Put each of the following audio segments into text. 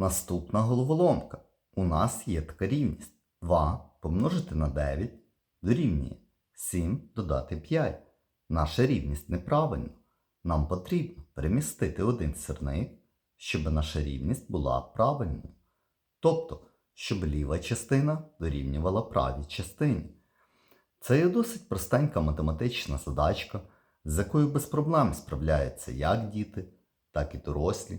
Наступна головоломка. У нас є така рівність. 2 помножити на 9 дорівнює 7 додати 5. Наша рівність неправильна. Нам потрібно перемістити один сірник, щоб наша рівність була правильною. Тобто, щоб ліва частина дорівнювала правій частині. Це є досить простенька математична задачка, з якою без проблем справляються як діти, так і дорослі.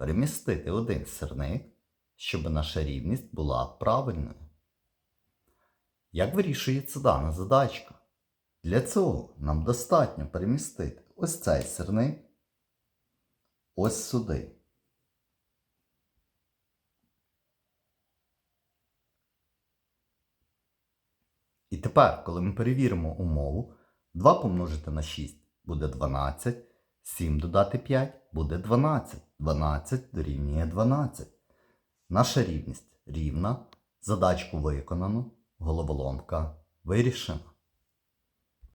перемістити один сирник, щоб наша рівність була правильною. Як вирішується дана задачка? Для цього нам достатньо перемістити ось цей сирник ось сюди. І тепер, коли ми перевіримо умову, 2 помножити на 6 буде 12, 7 додати 5 буде 12. 12 дорівнює 12. Наша рівність рівна. Задачку виконано, головоломка вирішена.